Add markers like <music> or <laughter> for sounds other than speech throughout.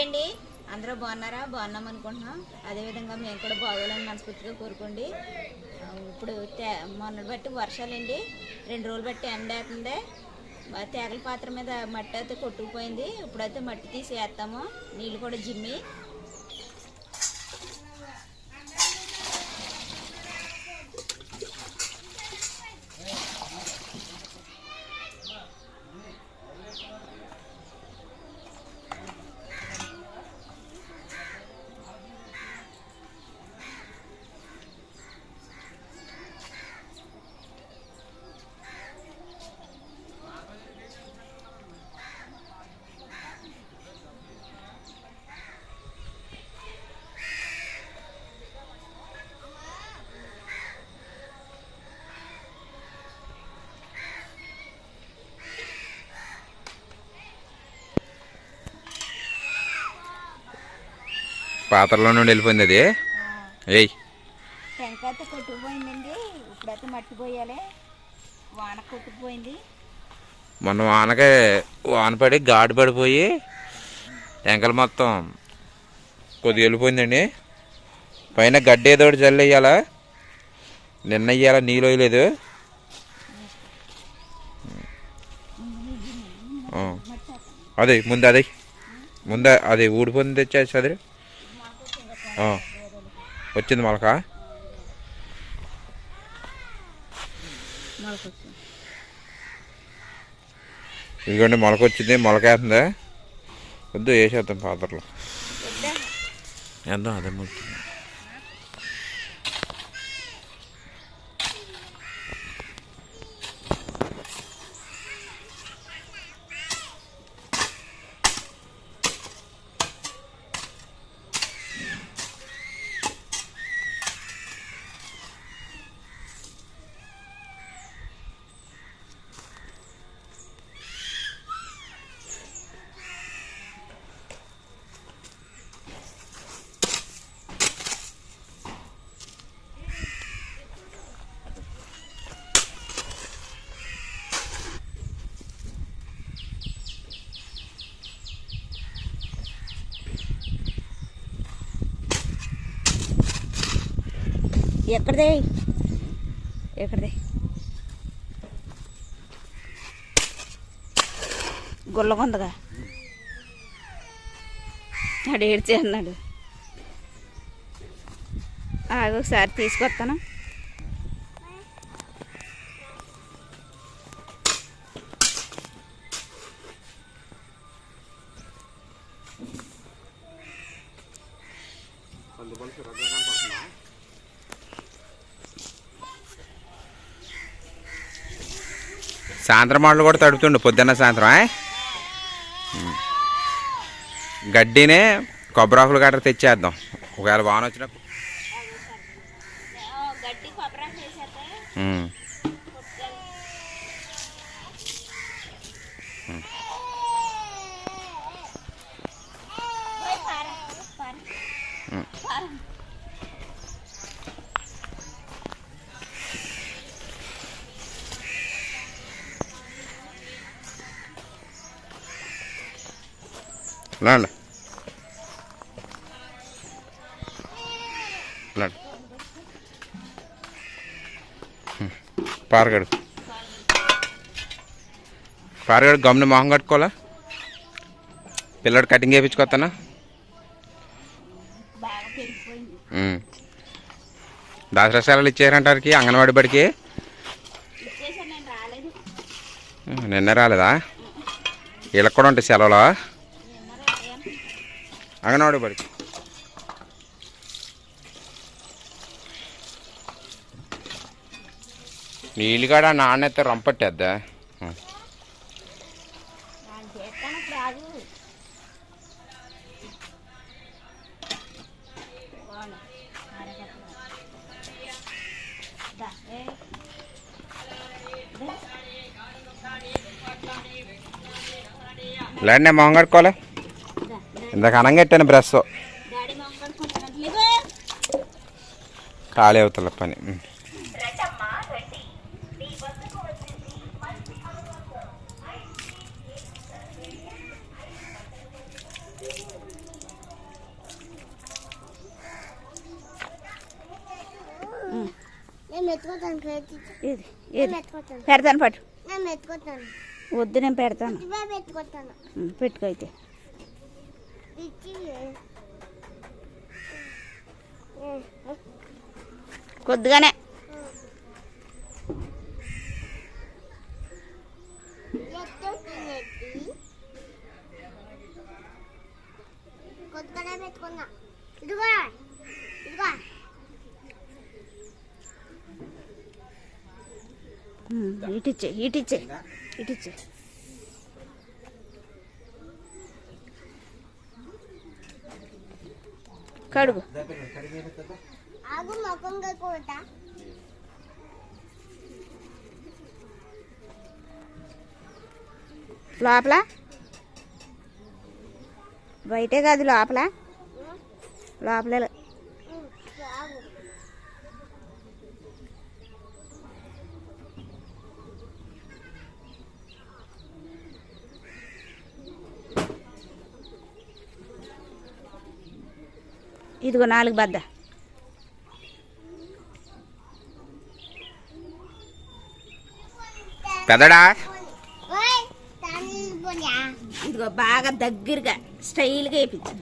Hi అండి. అందరూ బాగున్నారా? బాగున్నాం అనుకుంటున్నాం. అదేవిధంగా మేము కూడా బాగోలేని మనస్ఫూర్తిగా కోరుకోండి. ఇప్పుడు తే మొన్నటి బట్టి వర్షాలండి. రెండు రోజులు బట్టి ఎండ వేస్తుంది. తేగల పాత్ర మీద మట్టి అయితే కొట్టుకుపోయింది. ఇప్పుడైతే మట్టి తీసి వేస్తాము నీళ్ళు కూడా జిమ్మి. పాత్రలో నుండి వెళ్ళిపోయింది అది. ఏయ్. కొట్టుకుపోయిందండి. ఇప్పుడైతే వాన కొట్టుకుపోయింది. మొన్న వానకే వాన పడి గాడి పడిపోయి టెంకలు మొత్తం కొద్దిగా వెళ్ళిపోయిందండి. పైన గడ్డి ఏదో ఒకటి జల్లి వేయాలా. నిన్న వేయాల నీళ్ళు వేయలేదు. అదే ముందు అదే. ముందు అది ఊడిపోయింది తెచ్చేసి అది. వచ్చింది మొలక? ఇదిగోండి మొలక వచ్చింది మొలకేస్తుందా. వద్దు వేసేద్దాం పాత్రలో వద్దా? వేద్దాం అదే ముందు ఎక్కడదే? ఎక్కడదే? గుల్లగొందగా ఆడు ఏడ్చి అన్నాడు. ఆగు ఒకసారి తీసుకొస్తాను. సాయంత్రం వాళ్ళు కూడా తడుపుతుండు పొద్దున్న సాయంత్రం గడ్డినే కొబ్బరాకులు గట్రా తెచ్చేద్దాం. ఒకవేళ వాన వచ్చినప్పుడు లాండి లాండి పారగడు. పారగడు గమ్మున మొహం కట్టుకోవాలా? పిల్లడు కటింగ్ చేయించుకొస్తానా బాగా పెరిగిపోయింది దసరా సెలవులు ఇచ్చారంటారికి అంగన్వాడి బడికి? నిన్న రాలేదా? వీళ్ళకి కూడా ఉంటాయి సెలవులా. అంగన్వాడి బడికి నీళ్ళు కూడా నాణ్యత రంపట్టేద్దా? లేండి మొహం ఇందాక అనంగెట్టాను బ్రష్. ఖాళీ అవుతుంది పని. పెడతాను పట్టు. వద్దు నేను పెడతాను. పెట్టుకో అయితే. కొద్దిగానే. కొత్తగా పెట్టుకున్నా. ఇదిగో ఇదిగో ఇటిచ్చే ఇటిచ్చే ఇటిచ్చే కడుగు. లోపల? బయటే కాదు లోపల. లోపలే ఆగు ఇదిగో నాలుగు బద్ద. పోయా ఇదిగో బాగా దగ్గరగా స్టైల్గా వేయించు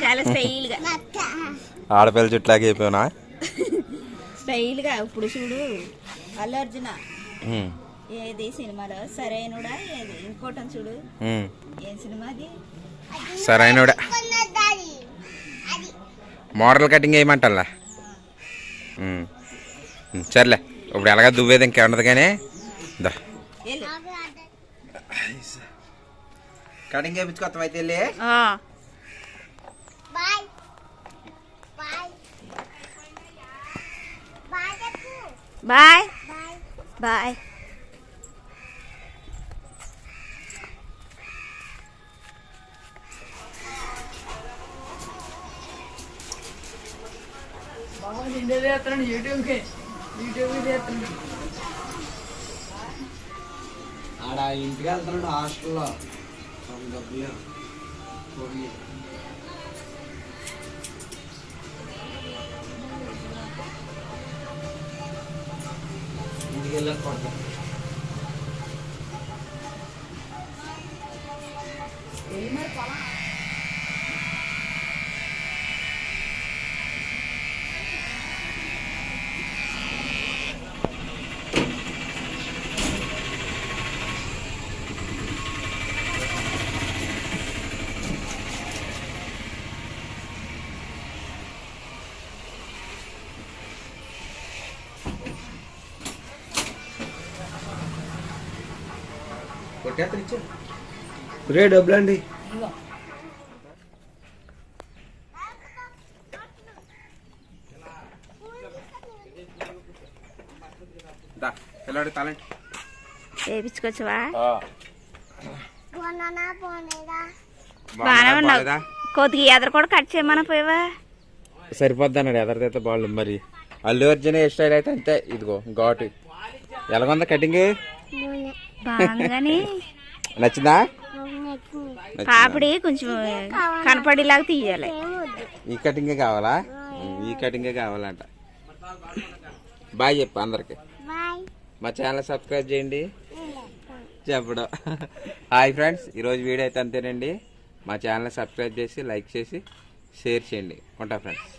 చాలా స్టైల్గా. <laughs> ఆడపిల్ల చుట్లాగా అయిపోయినా స్టైల్గా ఇప్పుడు చూడు అల్లు అర్జున ఏది సినిమాలో? సరైనడా? ఏది? ఇంకోటి చూడు. ఏం సినిమా అది? సరైనోడా? మోడల్ కటింగ్ వేయమంటల్లా సర్లే. ఇప్పుడు ఎలాగ దువ్వేది ఇంకేముండదు కానీ దా. వెళ్ళు. ఆగు ఆడ కటింగ్ వేయించుకొస్తాం అయితే వెళ్ళి బాయ్. బాయ్. చెప్పు బాయ్ బాయ్ బాయ్ ఆడ ఇంటికి వెళ్తున్నాడు హాస్టల్లో డబ్బులు పోయి ఇంటికి వెళ్ళాక కొడతాం కొట్టేస్తాను ఇచ్చే రే డబ్బులు అండి. దా పిల్లాడు బాగానే ఉన్నావు. కొద్దిగా ఎదరు కూడా కట్ చేయమని పోయావా? సరిపోద్ది అన్నాడు ఎదరిదైతే బాగుంది మరి. అల్లు అర్జున్ హెయిర్ స్టైల్ అయితే అంతే ఇదిగో ఘాటు ఎలాగుందా కటింగ్? నచ్చిందా? పాపిడి కొంచెం కనపడేలాగా తీయాలి. ఈ కటింగే కావాలా? ఈ కటింగే కావాలంట. బాయ్ చెప్పు అందరికి. మా ఛానల్ సబ్స్క్రైబ్ చేయండి. చెప్పడం. హాయ్ ఫ్రెండ్స్ ఈరోజు వీడియో అయితే అంతేనండి. మా ఛానల్ సబ్స్క్రైబ్ చేసి లైక్ చేసి షేర్ చేయండి. ఉంటా ఫ్రెండ్స్.